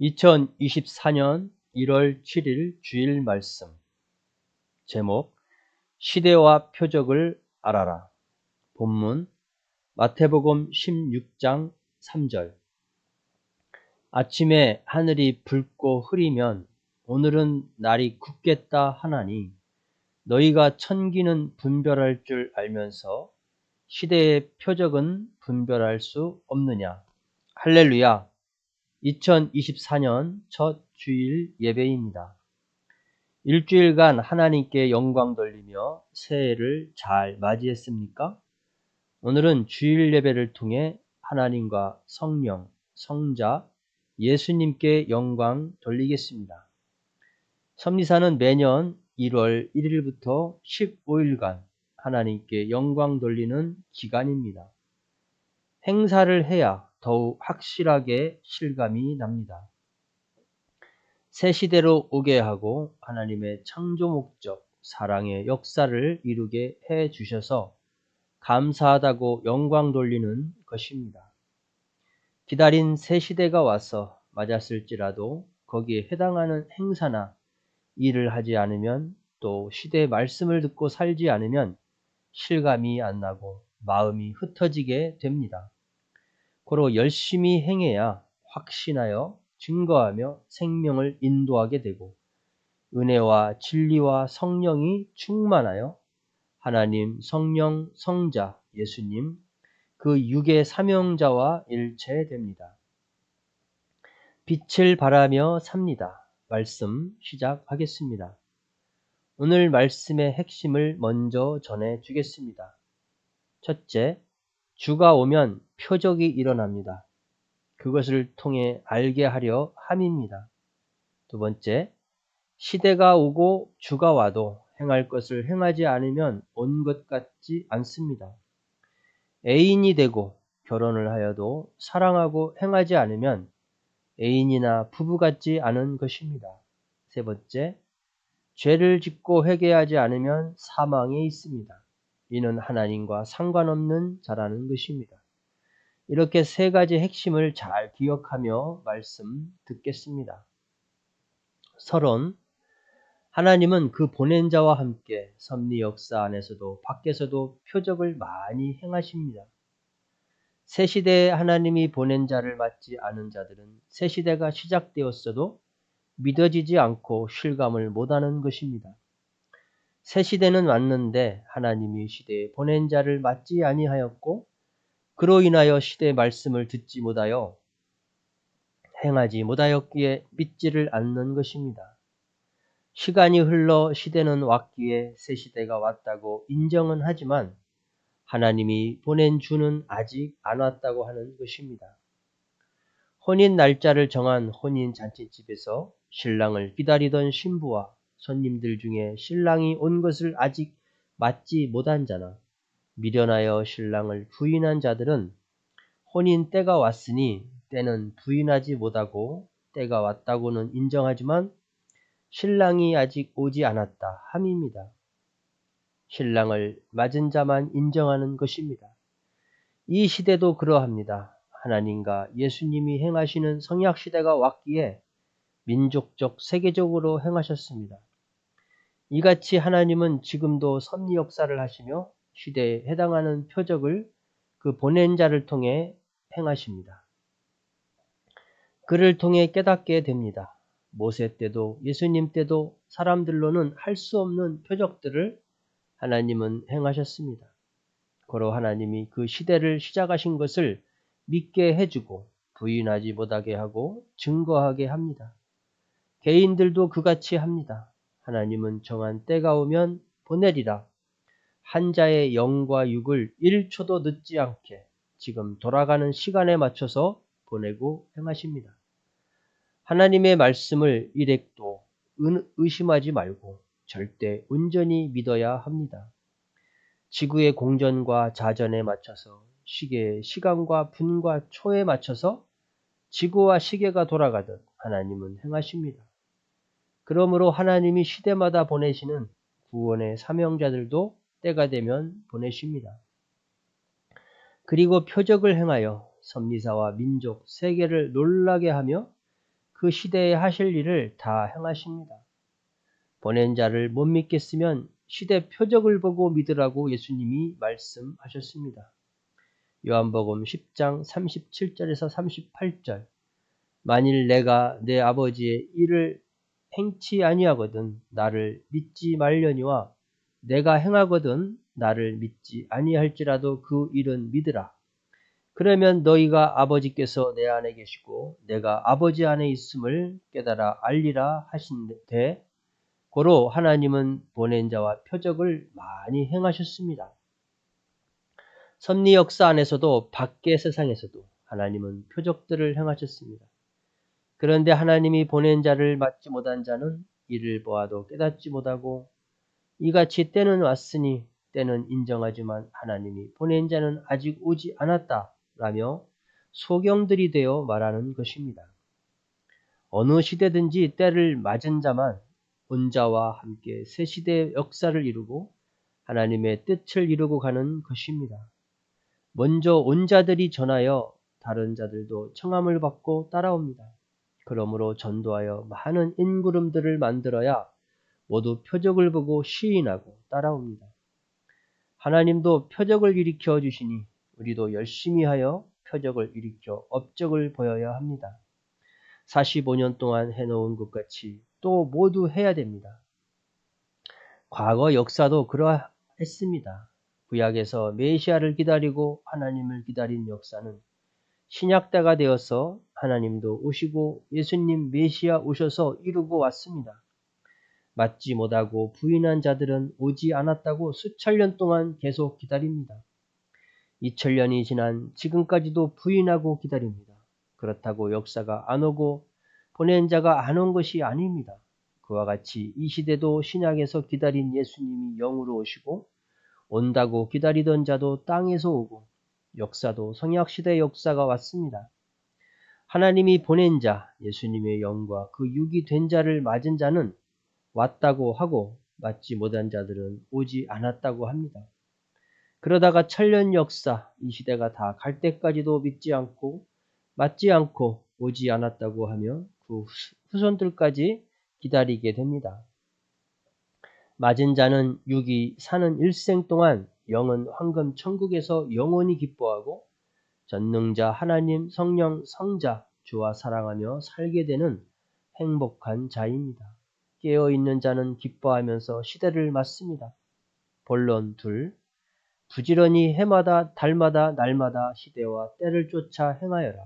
2024년 1월 7일 주일 말씀. 제목 시대와 표적을 알아라. 본문 마태복음 16장 3절. 아침에 하늘이 붉고 흐리면 오늘은 날이 굳겠다 하나니 너희가 천기는 분별할 줄 알면서 시대의 표적은 분별할 수 없느냐? 할렐루야 2024년 첫 주일 예배입니다. 일주일간 하나님께 영광 돌리며 새해를 잘 맞이했습니까? 오늘은 주일 예배를 통해 하나님과 성령, 성자, 예수님께 영광 돌리겠습니다. 섭리사는 매년 1월 1일부터 15일간 하나님께 영광 돌리는 기간입니다. 행사를 해야 더욱 확실하게 실감이 납니다. 새 시대로 오게 하고 하나님의 창조 목적, 사랑의 역사를 이루게 해 주셔서 감사하다고 영광 돌리는 것입니다. 기다린 새 시대가 와서 맞았을지라도 거기에 해당하는 행사나 일을 하지 않으면 또 시대의 말씀을 듣고 살지 않으면 실감이 안 나고 마음이 흩어지게 됩니다. 고로 열심히 행해야 확신하여 증거하며 생명을 인도하게 되고 은혜와 진리와 성령이 충만하여 하나님, 성령, 성자, 예수님 그 육의 사명자와 일체됩니다. 빛을 발하며 삽니다. 말씀 시작하겠습니다. 오늘 말씀의 핵심을 먼저 전해 주겠습니다. 첫째, 주가 오면 표적이 일어납니다. 그것을 통해 알게 하려 함입니다. 두 번째, 시대가 오고 주가 와도 행할 것을 행하지 않으면 온 것 같지 않습니다. 애인이 되고 결혼을 하여도 사랑하고 행하지 않으면 애인이나 부부 같지 않은 것입니다. 세 번째, 죄를 짓고 회개하지 않으면 사망에 있습니다. 이는 하나님과 상관없는 자라는 것입니다. 이렇게 세 가지 핵심을 잘 기억하며 말씀 듣겠습니다. 서론 하나님은 그 보낸 자와 함께 섭리 역사 안에서도 밖에서도 표적을 많이 행하십니다. 새 시대에 하나님이 보낸 자를 맞지 않은 자들은 새 시대가 시작되었어도 믿어지지 않고 실감을 못하는 것입니다. 새 시대는 왔는데 하나님이 시대에 보낸 자를 맞지 아니하였고 그로 인하여 시대의 말씀을 듣지 못하여 행하지 못하였기에 믿지를 않는 것입니다. 시간이 흘러 시대는 왔기에 새 시대가 왔다고 인정은 하지만 하나님이 보낸 주는 아직 안 왔다고 하는 것입니다. 혼인 날짜를 정한 혼인 잔치집에서 신랑을 기다리던 신부와 손님들 중에 신랑이 온 것을 아직 맞지 못한 자나 미련하여 신랑을 부인한 자들은 혼인 때가 왔으니 때는 부인하지 못하고 때가 왔다고는 인정하지만 신랑이 아직 오지 않았다 함입니다. 신랑을 맞은 자만 인정하는 것입니다. 이 시대도 그러합니다. 하나님과 예수님이 행하시는 성약 시대가 왔기에 민족적 세계적으로 행하셨습니다. 이같이 하나님은 지금도 섭리 역사를 하시며 시대에 해당하는 표적을 그 보낸 자를 통해 행하십니다. 그를 통해 깨닫게 됩니다. 모세 때도 예수님 때도 사람들로는 할 수 없는 표적들을 하나님은 행하셨습니다. 고로 하나님이 그 시대를 시작하신 것을 믿게 해주고 부인하지 못하게 하고 증거하게 합니다. 개인들도 그같이 합니다. 하나님은 정한 때가 오면 보내리라. 한 자의 영과 육을 1초도 늦지 않게 지금 돌아가는 시간에 맞춰서 보내고 행하십니다. 하나님의 말씀을 일액도 의심하지 말고 절대 온전히 믿어야 합니다. 지구의 공전과 자전에 맞춰서 시계의 시간과 분과 초에 맞춰서 지구와 시계가 돌아가듯 하나님은 행하십니다. 그러므로 하나님이 시대마다 보내시는 구원의 사명자들도 때가 되면 보내십니다. 그리고 표적을 행하여 섭리사와 민족, 세계를 놀라게 하며 그 시대에 하실 일을 다 행하십니다. 보낸 자를 못 믿겠으면 시대 표적을 보고 믿으라고 예수님이 말씀하셨습니다. 요한복음 10장 37절에서 38절 만일 내가 내 아버지의 일을 행치 아니하거든 나를 믿지 말려니와 내가 행하거든 나를 믿지 아니할지라도 그 일은 믿으라. 그러면 너희가 아버지께서 내 안에 계시고 내가 아버지 안에 있음을 깨달아 알리라 하신데 고로 하나님은 보낸 자와 표적을 많이 행하셨습니다. 섭리 역사 안에서도 밖의 세상에서도 하나님은 표적들을 행하셨습니다. 그런데 하나님이 보낸 자를 맞지 못한 자는 이를 보아도 깨닫지 못하고 이같이 때는 왔으니 때는 인정하지만 하나님이 보낸 자는 아직 오지 않았다 라며 소경들이 되어 말하는 것입니다. 어느 시대든지 때를 맞은 자만 온 자와 함께 새 시대의 역사를 이루고 하나님의 뜻을 이루고 가는 것입니다. 먼저 온 자들이 전하여 다른 자들도 청함을 받고 따라옵니다. 그러므로 전도하여 많은 인구름들을 만들어야 모두 표적을 보고 시인하고 따라옵니다. 하나님도 표적을 일으켜 주시니 우리도 열심히 하여 표적을 일으켜 업적을 보여야 합니다. 45년 동안 해놓은 것 같이 또 모두 해야 됩니다. 과거 역사도 그러했습니다. 구약에서 메시아를 기다리고 하나님을 기다린 역사는 신약 때가 되어서 하나님도 오시고 예수님 메시아 오셔서 이루고 왔습니다. 맞지 못하고 부인한 자들은 오지 않았다고 수천 년 동안 계속 기다립니다. 2000년이 지난 지금까지도 부인하고 기다립니다. 그렇다고 역사가 안 오고 보낸 자가 안 온 것이 아닙니다. 그와 같이 이 시대도 신약에서 기다린 예수님이 영으로 오시고 온다고 기다리던 자도 땅에서 오고 역사도 성약시대 역사가 왔습니다. 하나님이 보낸 자, 예수님의 영과 그 육이 된 자를 맞은 자는 왔다고 하고 맞지 못한 자들은 오지 않았다고 합니다. 그러다가 천년 역사, 이 시대가 다 갈 때까지도 믿지 않고 맞지 않고 오지 않았다고 하며 그 후손들까지 기다리게 됩니다. 맞은 자는 육이 사는 일생 동안 영은 황금 천국에서 영원히 기뻐하고 전능자 하나님 성령 성자 주와 사랑하며 살게 되는 행복한 자입니다. 깨어 있는 자는 기뻐하면서 시대를 맞습니다. 본론 둘 부지런히 해마다 달마다 날마다 시대와 때를 쫓아 행하여라.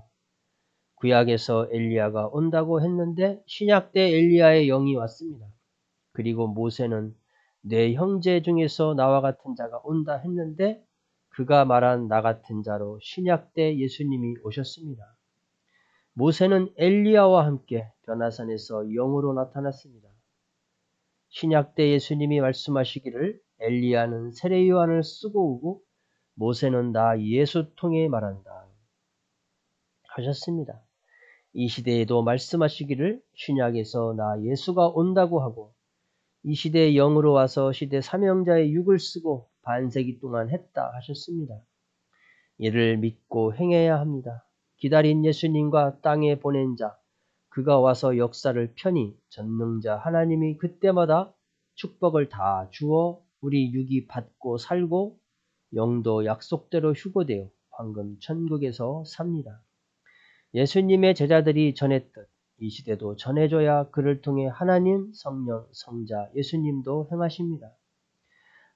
구약에서 엘리야가 온다고 했는데 신약 때 엘리야의 영이 왔습니다. 그리고 모세는 내 형제 중에서 나와 같은 자가 온다 했는데 그가 말한 나 같은 자로 신약 때 예수님이 오셨습니다. 모세는 엘리야와 함께 변화산에서 영으로 나타났습니다. 신약 때 예수님이 말씀하시기를 엘리야는 세례 요한을 쓰고 오고 모세는 나 예수 통해 말한다 하셨습니다. 이 시대에도 말씀하시기를 신약에서 나 예수가 온다고 하고 이 시대에 영으로 와서 시대 사명자의 육을 쓰고 반세기 동안 했다 하셨습니다. 이를 믿고 행해야 합니다. 기다린 예수님과 땅에 보낸 자, 그가 와서 역사를 편히 전능자 하나님이 그때마다 축복을 다 주어 우리 육이 받고 살고 영도 약속대로 휴고되어 황금 천국에서 삽니다. 예수님의 제자들이 전했듯 이 시대도 전해줘야 그를 통해 하나님, 성령, 성자, 예수님도 행하십니다.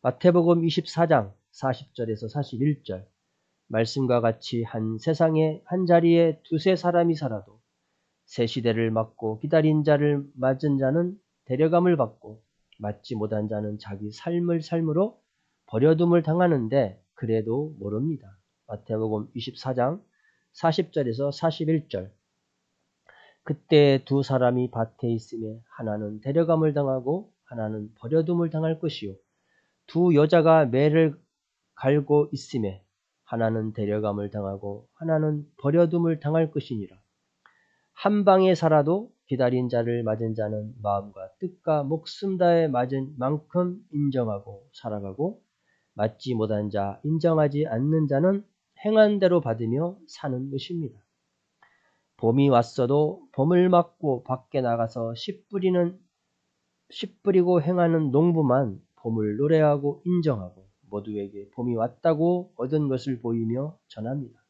마태복음 24장 40절에서 41절 말씀과 같이 한 세상에 한 자리에 두세 사람이 살아도 새 시대를 맞고 기다린 자를 맞은 자는 데려감을 받고 맞지 못한 자는 자기 삶을 삶으로 버려둠을 당하는데 그래도 모릅니다. 마태복음 24장 40절에서 41절. 그때 두 사람이 밭에 있음에 하나는 데려감을 당하고 하나는 버려둠을 당할 것이요. 두 여자가 매를 갈고 있음에 하나는 데려감을 당하고 하나는 버려둠을 당할 것이니라 한 방에 살아도 기다린 자를 맞은 자는 마음과 뜻과 목숨 다해 맞은 만큼 인정하고 살아가고 맞지 못한 자, 인정하지 않는 자는 행한 대로 받으며 사는 것입니다. 봄이 왔어도 봄을 맞고 밖에 나가서 씨 뿌리는 씨 뿌리고 행하는 농부만 봄을 노래하고 인정하고 모두에게 봄이 왔다고 얻은 것을 보이며 전합니다.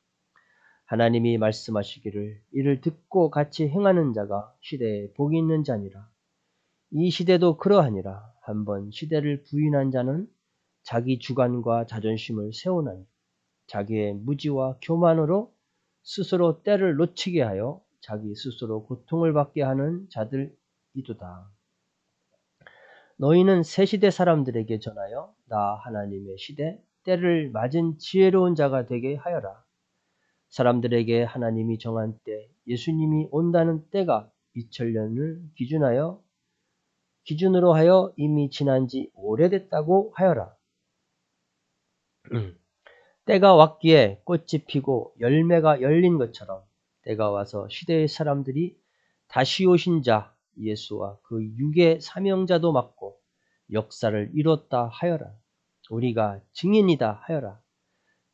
하나님이 말씀하시기를 이를 듣고 같이 행하는 자가 시대에 복이 있는 자니라. 이 시대도 그러하니라. 한번 시대를 부인한 자는 자기 주관과 자존심을 세우나니 자기의 무지와 교만으로 스스로 때를 놓치게 하여 자기 스스로 고통을 받게 하는 자들이도다. 너희는 새 시대 사람들에게 전하여 나 하나님의 시대 때를 맞은 지혜로운 자가 되게 하여라. 사람들에게 하나님이 정한 때 예수님이 온다는 때가 2000년을 기준하여 기준으로 하여 이미 지난 지 오래됐다고 하여라. 때가 왔기에 꽃이 피고 열매가 열린 것처럼 때가 와서 시대의 사람들이 다시 오신 자 예수와 그 육의 사명자도 맡고 역사를 이뤘다 하여라. 우리가 증인이다 하여라.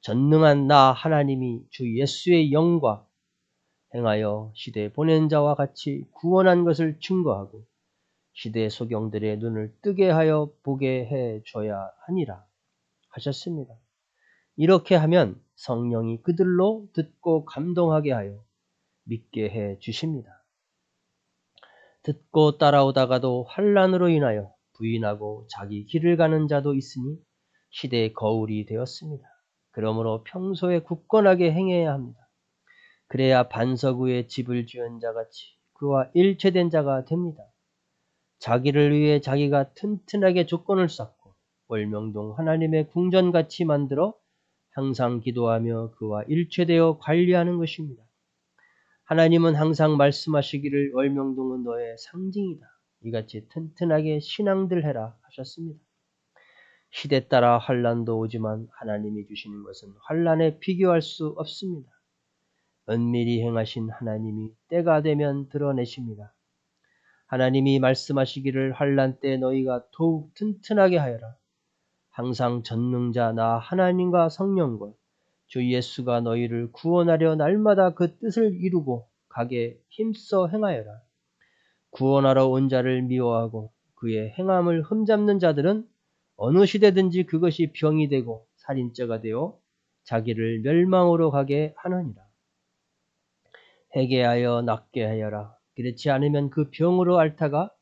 전능한 나 하나님이 주 예수의 영과 행하여 시대에 보낸 자와 같이 구원한 것을 증거하고 시대 소경들의 눈을 뜨게 하여 보게 해 줘야 하니라 하셨습니다. 이렇게 하면 성령이 그들로 듣고 감동하게 하여 믿게 해 주십니다. 듣고 따라오다가도 환란으로 인하여 부인하고 자기 길을 가는 자도 있으니 시대의 거울이 되었습니다. 그러므로 평소에 굳건하게 행해야 합니다. 그래야 반석 위에 집을 지은 자같이 그와 일체된 자가 됩니다. 자기를 위해 자기가 튼튼하게 조건을 쌓고 월명동 하나님의 궁전같이 만들어 항상 기도하며 그와 일체되어 관리하는 것입니다. 하나님은 항상 말씀하시기를 월명동은 너의 상징이다. 이같이 튼튼하게 신앙들 해라 하셨습니다. 시대 따라 환란도 오지만 하나님이 주시는 것은 환란에 비교할 수 없습니다. 은밀히 행하신 하나님이 때가 되면 드러내십니다. 하나님이 말씀하시기를 환란 때 너희가 더욱 튼튼하게 하여라. 항상 전능자 나 하나님과 성령과 주 예수가 너희를 구원하려 날마다 그 뜻을 이루고 가게 힘써 행하여라. 구원하러 온 자를 미워하고 그의 행함을 흠잡는 자들은 어느 시대든지 그것이 병이 되고 살인죄가 되어 자기를 멸망으로 가게 하느니라. 회개하여 낫게 하여라. 그렇지 않으면 그 병으로 앓다가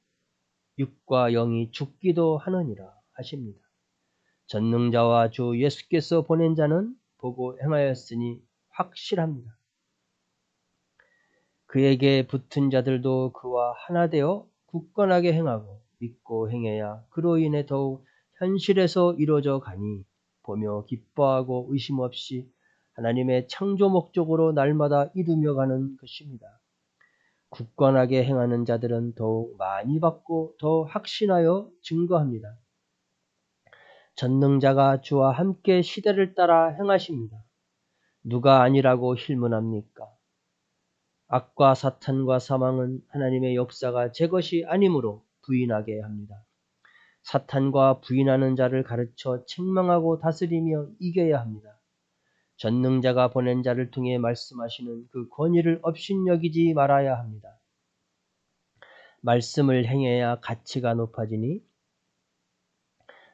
육과 영이 죽기도 하느니라 하십니다. 전능자와 주 예수께서 보낸 자는 보고 행하였으니 확실합니다. 그에게 붙은 자들도 그와 하나 되어 굳건하게 행하고 믿고 행해야 그로 인해 더욱 현실에서 이루어져 가니 보며 기뻐하고 의심 없이 하나님의 창조 목적으로 날마다 이루며 가는 것입니다. 굳건하게 행하는 자들은 더욱 많이 받고 더 확신하여 증거합니다. 전능자가 주와 함께 시대를 따라 행하십니다. 누가 아니라고 힐문합니까? 악과 사탄과 사망은 하나님의 역사가 제 것이 아니므로 부인하게 합니다. 사탄과 부인하는 자를 가르쳐 책망하고 다스리며 이겨야 합니다. 전능자가 보낸 자를 통해 말씀하시는 그 권위를 업신여기지 말아야 합니다. 말씀을 행해야 가치가 높아지니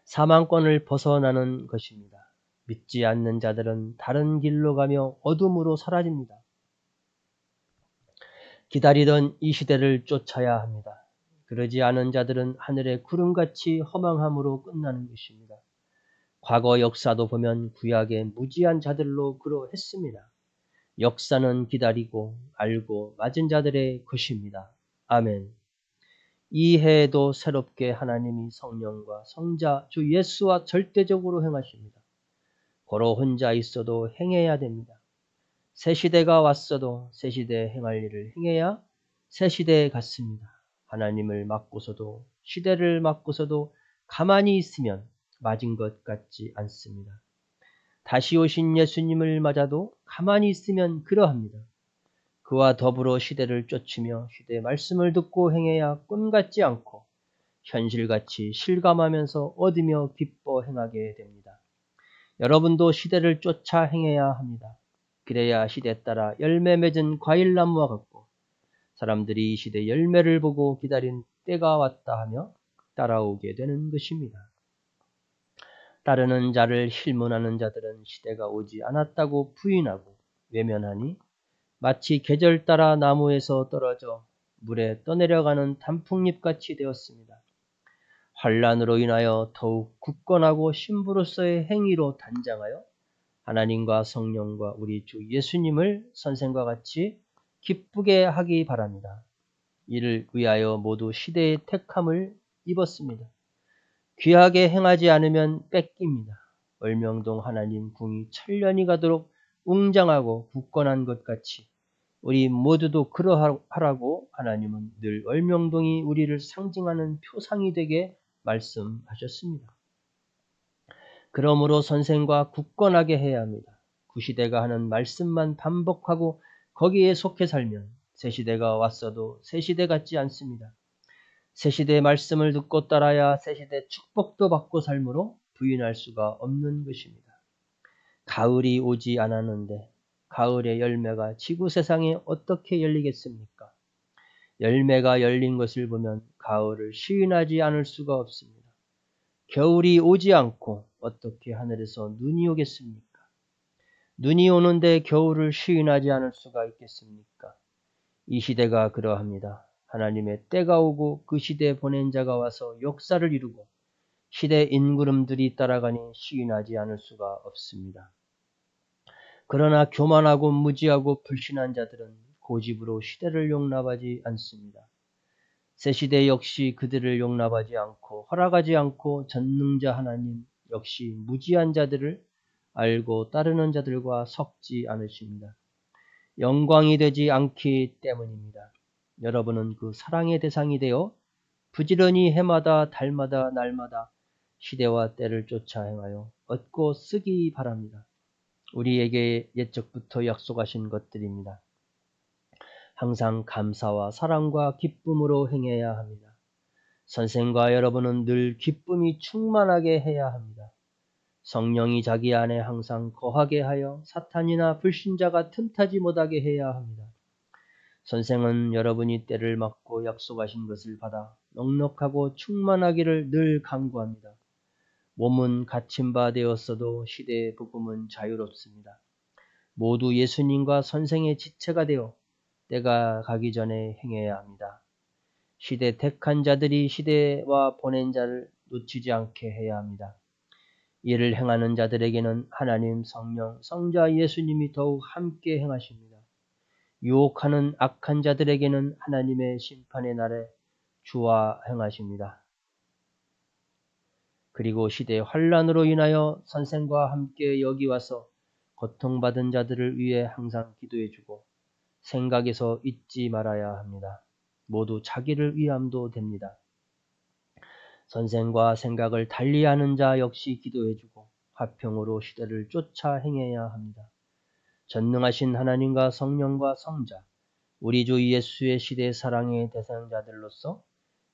사망권을 벗어나는 것입니다. 믿지 않는 자들은 다른 길로 가며 어둠으로 사라집니다. 기다리던 이 시대를 쫓아야 합니다. 그러지 않은 자들은 하늘의 구름같이 허망함으로 끝나는 것입니다. 과거 역사도 보면 구약의 무지한 자들로 그러했습니다. 역사는 기다리고 알고 맞은 자들의 것입니다. 아멘. 이 해에도 새롭게 하나님이 성령과 성자 주 예수와 절대적으로 행하십니다. 고로 혼자 있어도 행해야 됩니다. 새 시대가 왔어도 새 시대에 행할 일을 행해야 새 시대에 갔습니다. 하나님을 맡고서도 시대를 맡고서도 가만히 있으면 맞은 것 같지 않습니다. 다시 오신 예수님을 맞아도 가만히 있으면 그러합니다. 그와 더불어 시대를 쫓으며 시대의 말씀을 듣고 행해야 꿈 같지 않고 현실같이 실감하면서 얻으며 기뻐 행하게 됩니다. 여러분도 시대를 쫓아 행해야 합니다. 그래야 시대 따라 열매 맺은 과일나무와 같고 사람들이 이 시대 열매를 보고 기다린 때가 왔다 하며 따라오게 되는 것입니다. 따르는 자를 실문하는 자들은 시대가 오지 않았다고 부인하고 외면하니 마치 계절 따라 나무에서 떨어져 물에 떠내려가는 단풍잎같이 되었습니다. 환란으로 인하여 더욱 굳건하고 신부로서의 행위로 단장하여 하나님과 성령과 우리 주 예수님을 선생과 같이 기쁘게 하기 바랍니다. 이를 위하여 모두 시대의 택함을 입었습니다. 귀하게 행하지 않으면 뺏깁니다. 월명동 하나님 궁이 천년이 가도록 웅장하고 굳건한 것 같이 우리 모두도 그러하라고 하나님은 늘 월명동이 우리를 상징하는 표상이 되게 말씀하셨습니다. 그러므로 선생과 굳건하게 해야 합니다. 구시대가 하는 말씀만 반복하고 거기에 속해 살면 새 시대가 왔어도 새 시대 같지 않습니다. 새 시대의 말씀을 듣고 따라야 새 시대 축복도 받고 삶으로 부인할 수가 없는 것입니다. 가을이 오지 않았는데 가을의 열매가 지구 세상에 어떻게 열리겠습니까? 열매가 열린 것을 보면 가을을 시인하지 않을 수가 없습니다. 겨울이 오지 않고 어떻게 하늘에서 눈이 오겠습니까? 눈이 오는데 겨울을 시인하지 않을 수가 있겠습니까? 이 시대가 그러합니다. 하나님의 때가 오고 그 시대에 보낸 자가 와서 역사를 이루고 시대 인구름들이 따라가니 시인하지 않을 수가 없습니다. 그러나 교만하고 무지하고 불신한 자들은 고집으로 시대를 용납하지 않습니다. 새 시대 역시 그들을 용납하지 않고 허락하지 않고 전능자 하나님 역시 무지한 자들을 알고 따르는 자들과 섞지 않으십니다. 영광이 되지 않기 때문입니다. 여러분은 그 사랑의 대상이 되어 부지런히 해마다 달마다 날마다 시대와 때를 쫓아 행하여 얻고 쓰기 바랍니다. 우리에게 옛적부터 약속하신 것들입니다. 항상 감사와 사랑과 기쁨으로 행해야 합니다. 선생과 여러분은 늘 기쁨이 충만하게 해야 합니다. 성령이 자기 안에 항상 거하게 하여 사탄이나 불신자가 틈타지 못하게 해야 합니다. 선생은 여러분이 때를 맞고 약속하신 것을 받아 넉넉하고 충만하기를 늘 강구합니다. 몸은 갇힌 바 되었어도 시대의 복음은 자유롭습니다. 모두 예수님과 선생의 지체가 되어 때가 가기 전에 행해야 합니다. 시대 택한 자들이 시대와 보낸 자를 놓치지 않게 해야 합니다. 이를 행하는 자들에게는 하나님 성령 성자 예수님이 더욱 함께 행하십니다. 유혹하는 악한 자들에게는 하나님의 심판의 날에 주와 행하십니다. 그리고 시대의 환란으로 인하여 선생과 함께 여기 와서 고통받은 자들을 위해 항상 기도해주고 생각에서 잊지 말아야 합니다. 모두 자기를 위함도 됩니다. 선생과 생각을 달리하는 자 역시 기도해주고 화평으로 시대를 쫓아 행해야 합니다. 전능하신 하나님과 성령과 성자, 우리 주 예수의 시대 사랑의 대상자들로서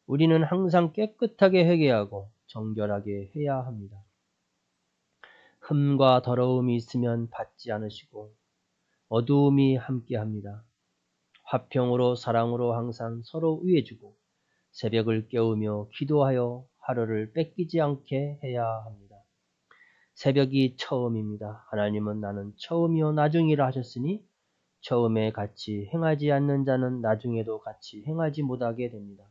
우리는 항상 깨끗하게 회개하고 정결하게 해야 합니다. 흠과 더러움이 있으면 받지 않으시고 어두움이 함께합니다. 화평으로 사랑으로 항상 서로 위해주고 새벽을 깨우며 기도하여 하루를 뺏기지 않게 해야 합니다. 새벽이 처음입니다. 하나님은 나는 처음이요 나중이라 하셨으니 처음에 같이 행하지 않는 자는 나중에도 같이 행하지 못하게 됩니다.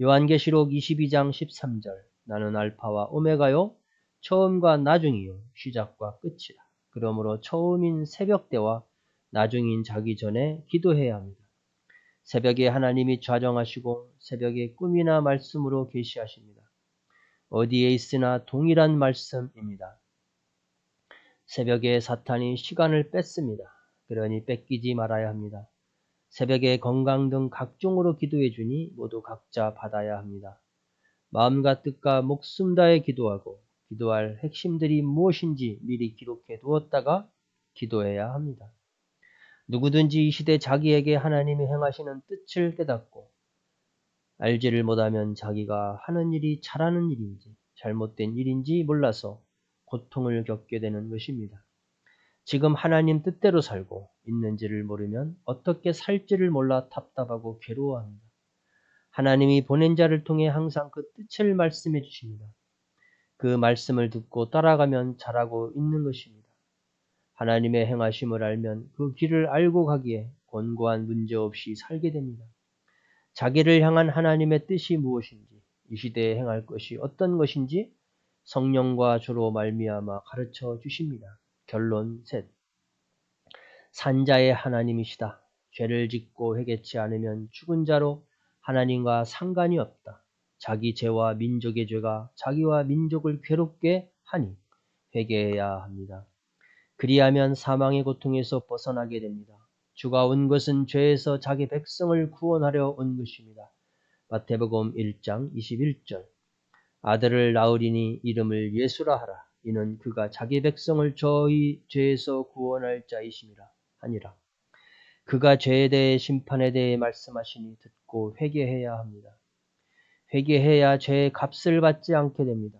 요한계시록 22장 13절 나는 알파와 오메가요 처음과 나중이요 시작과 끝이라. 그러므로 처음인 새벽 때와 나중인 자기 전에 기도해야 합니다. 새벽에 하나님이 좌정하시고 새벽에 꿈이나 말씀으로 계시하십니다. 어디에 있으나 동일한 말씀입니다. 새벽에 사탄이 시간을 뺐습니다. 그러니 뺏기지 말아야 합니다. 새벽에 건강 등 각종으로 기도해 주니 모두 각자 받아야 합니다. 마음과 뜻과 목숨 다해 기도하고 기도할 핵심들이 무엇인지 미리 기록해 두었다가 기도해야 합니다. 누구든지 이 시대 자기에게 하나님이 행하시는 뜻을 깨닫고 알지를 못하면 자기가 하는 일이 잘하는 일인지 잘못된 일인지 몰라서 고통을 겪게 되는 것입니다. 지금 하나님 뜻대로 살고 있는지를 모르면 어떻게 살지를 몰라 답답하고 괴로워합니다. 하나님이 보낸 자를 통해 항상 그 뜻을 말씀해 주십니다. 그 말씀을 듣고 따라가면 잘하고 있는 것입니다. 하나님의 행하심을 알면 그 길을 알고 가기에 권고한 문제 없이 살게 됩니다. 자기를 향한 하나님의 뜻이 무엇인지, 이 시대에 행할 것이 어떤 것인지 성령과 주로 말미암아 가르쳐 주십니다. 결론 셋. 산자의 하나님이시다. 죄를 짓고 회개치 않으면 죽은 자로 하나님과 상관이 없다. 자기 죄와 민족의 죄가 자기와 민족을 괴롭게 하니 회개해야 합니다. 그리하면 사망의 고통에서 벗어나게 됩니다. 주가 온 것은 죄에서 자기 백성을 구원하려 온 것입니다. 마태복음 1장 21절 아들을 낳으리니 이름을 예수라 하라. 이는 그가 자기 백성을 저희 죄에서 구원할 자이심이라 하니라. 그가 죄에 대해 심판에 대해 말씀하시니 듣고 회개해야 합니다. 회개해야 죄의 값을 받지 않게 됩니다.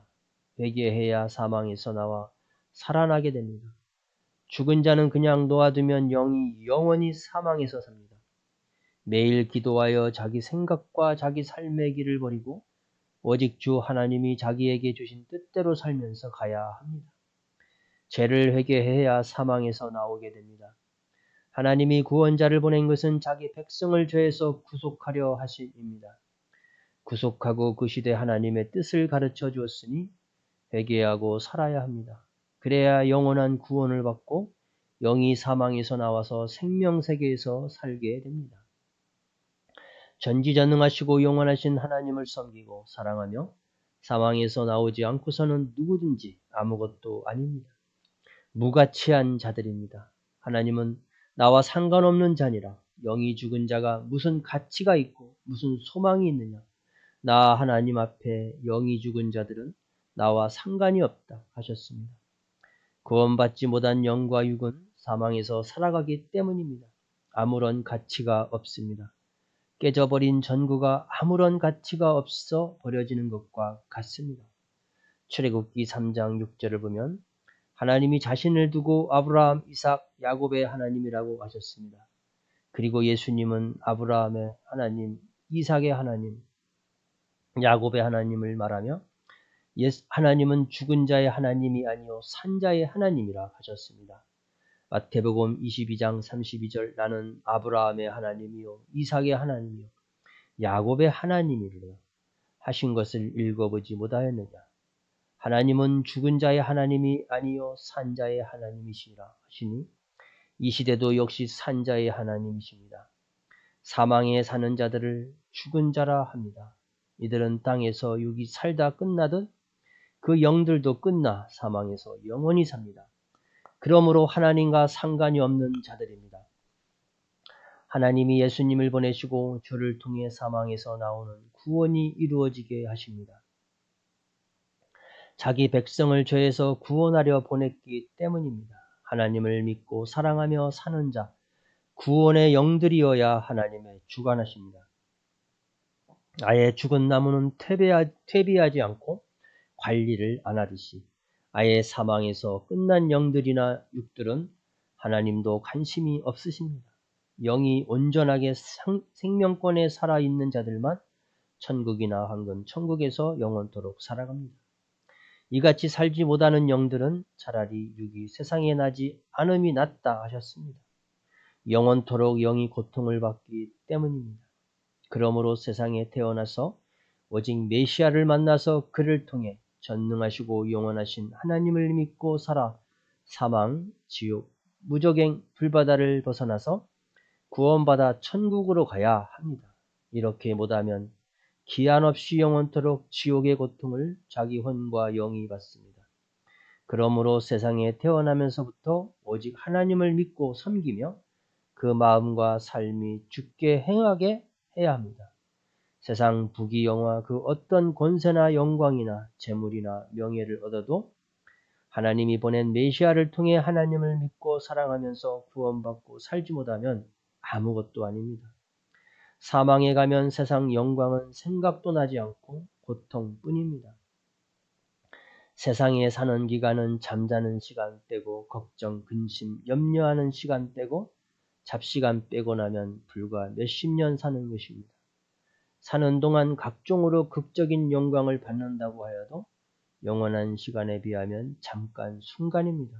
회개해야 사망에서 나와 살아나게 됩니다. 죽은 자는 그냥 놓아두면 영이 영원히 사망에서 삽니다. 매일 기도하여 자기 생각과 자기 삶의 길을 버리고 오직 주 하나님이 자기에게 주신 뜻대로 살면서 가야 합니다. 죄를 회개해야 사망에서 나오게 됩니다. 하나님이 구원자를 보낸 것은 자기 백성을 죄에서 구속하려 하심입니다. 구속하고 그 시대 하나님의 뜻을 가르쳐 주었으니 회개하고 살아야 합니다. 그래야 영원한 구원을 받고 영이 사망에서 나와서 생명세계에서 살게 됩니다. 전지전능하시고 영원하신 하나님을 섬기고 사랑하며 사망에서 나오지 않고서는 누구든지 아무것도 아닙니다. 무가치한 자들입니다. 하나님은 나와 상관없는 자니라 영이 죽은 자가 무슨 가치가 있고 무슨 소망이 있느냐 나 하나님 앞에 영이 죽은 자들은 나와 상관이 없다 하셨습니다. 구원받지 못한 영과 육은 사망에서 살아가기 때문입니다. 아무런 가치가 없습니다. 깨져버린 전구가 아무런 가치가 없어 버려지는 것과 같습니다. 출애굽기 3장 6절을 보면 하나님이 자신을 두고 아브라함, 이삭, 야곱의 하나님이라고 하셨습니다. 그리고 예수님은 아브라함의 하나님, 이삭의 하나님, 야곱의 하나님을 말하며 하나님은 죽은 자의 하나님이 아니요 산 자의 하나님이라 하셨습니다. 마태복음 22장 32절 나는 아브라함의 하나님이요 이삭의 하나님이요 야곱의 하나님이라 하신 것을 읽어보지 못하였느냐 하나님은 죽은 자의 하나님이 아니요 산 자의 하나님이시라 하시니 이 시대도 역시 산 자의 하나님이십니다. 사망에 사는 자들을 죽은 자라 합니다. 이들은 땅에서 육이 살다 끝나듯 그 영들도 끝나 사망에서 영원히 삽니다. 그러므로 하나님과 상관이 없는 자들입니다. 하나님이 예수님을 보내시고 저를 통해 사망에서 나오는 구원이 이루어지게 하십니다. 자기 백성을 죄에서 구원하려 보냈기 때문입니다. 하나님을 믿고 사랑하며 사는 자, 구원의 영들이어야 하나님의 주관하십니다. 아예 죽은 나무는 퇴비하지 않고 관리를 안 하듯이 아예 사망에서 끝난 영들이나 육들은 하나님도 관심이 없으십니다. 영이 온전하게 생명권에 살아있는 자들만 천국이나 황금 천국에서 영원토록 살아갑니다. 이같이 살지 못하는 영들은 차라리 육이 세상에 나지 않음이 낫다 하셨습니다. 영원토록 영이 고통을 받기 때문입니다. 그러므로 세상에 태어나서 오직 메시아를 만나서 그를 통해 전능하시고 영원하신 하나님을 믿고 살아 사망, 지옥, 무적행, 불바다를 벗어나서 구원받아 천국으로 가야 합니다. 이렇게 못하면 기한 없이 영원토록 지옥의 고통을 자기 혼과 영이 받습니다. 그러므로 세상에 태어나면서부터 오직 하나님을 믿고 섬기며 그 마음과 삶이 죽게 행하게 해야 합니다. 세상 부귀 영화 그 어떤 권세나 영광이나 재물이나 명예를 얻어도 하나님이 보낸 메시아를 통해 하나님을 믿고 사랑하면서 구원받고 살지 못하면 아무것도 아닙니다. 사망에 가면 세상 영광은 생각도 나지 않고 고통뿐입니다. 세상에 사는 기간은 잠자는 시간 빼고 걱정, 근심, 염려하는 시간 빼고 잡시간 빼고 나면 불과 몇십 년 사는 것입니다. 사는 동안 각종으로 극적인 영광을 받는다고 하여도 영원한 시간에 비하면 잠깐 순간입니다.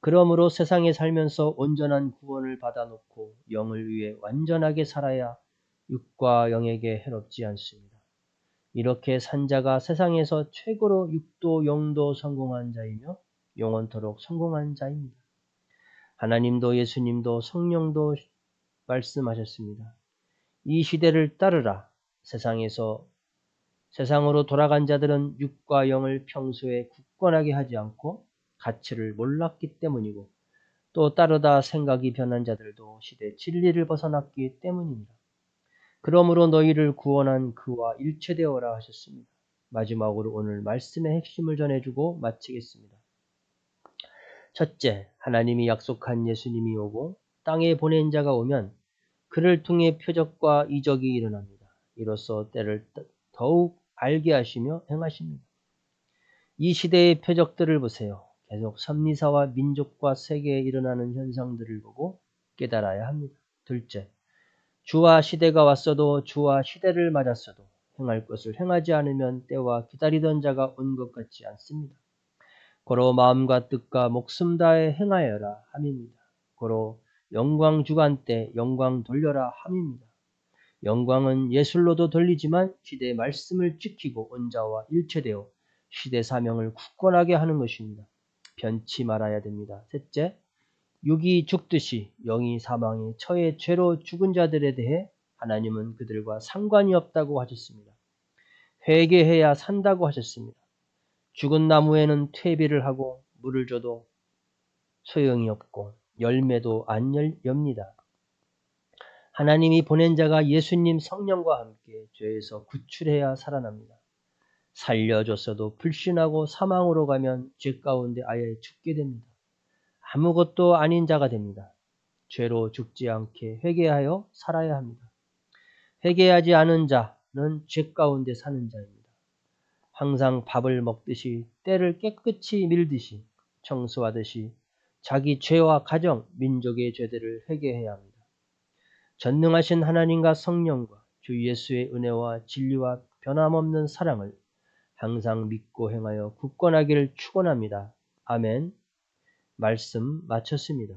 그러므로 세상에 살면서 온전한 구원을 받아놓고 영을 위해 완전하게 살아야 육과 영에게 해롭지 않습니다. 이렇게 산 자가 세상에서 최고로 육도 영도 성공한 자이며 영원토록 성공한 자입니다. 하나님도 예수님도 성령도 말씀하셨습니다. 이 시대를 따르라. 세상에서 세상으로 돌아간 자들은 육과 영을 평소에 굳건하게 하지 않고 가치를 몰랐기 때문이고 또 따르다 생각이 변한 자들도 시대 진리를 벗어났기 때문입니다. 그러므로 너희를 구원한 그와 일체되어라 하셨습니다. 마지막으로 오늘 말씀의 핵심을 전해주고 마치겠습니다. 첫째, 하나님이 약속한 예수님이 오고 땅에 보낸 자가 오면 그를 통해 표적과 이적이 일어납니다. 이로써 때를 더욱 알게 하시며 행하십니다. 이 시대의 표적들을 보세요. 계속 섭리사와 민족과 세계에 일어나는 현상들을 보고 깨달아야 합니다. 둘째, 주와 시대가 왔어도 주와 시대를 맞았어도 행할 것을 행하지 않으면 때와 기다리던 자가 온 것 같지 않습니다. 고로 마음과 뜻과 목숨 다해 행하여라 함입니다. 고로 영광 주간 때 영광 돌려라 함입니다. 영광은 예술로도 돌리지만 시대의 말씀을 지키고 온자와 일체되어 시대 사명을 굳건하게 하는 것입니다. 변치 말아야 됩니다. 셋째, 육이 죽듯이 영이 사망에 처해 죄로 죽은 자들에 대해 하나님은 그들과 상관이 없다고 하셨습니다. 회개해야 산다고 하셨습니다. 죽은 나무에는 퇴비를 하고 물을 줘도 소용이 없고 열매도 안 엽니다. 하나님이 보낸 자가 예수님 성령과 함께 죄에서 구출해야 살아납니다. 살려줬어도 불신하고 사망으로 가면 죄 가운데 아예 죽게 됩니다. 아무것도 아닌 자가 됩니다. 죄로 죽지 않게 회개하여 살아야 합니다. 회개하지 않은 자는 죄 가운데 사는 자입니다. 항상 밥을 먹듯이 때를 깨끗이 밀듯이 청소하듯이 자기 죄와 가정, 민족의 죄들을 회개해야 합니다. 전능하신 하나님과 성령과 주 예수의 은혜와 진리와 변함없는 사랑을 항상 믿고 행하여 굳건하기를 축원합니다. 아멘. 말씀 마쳤습니다.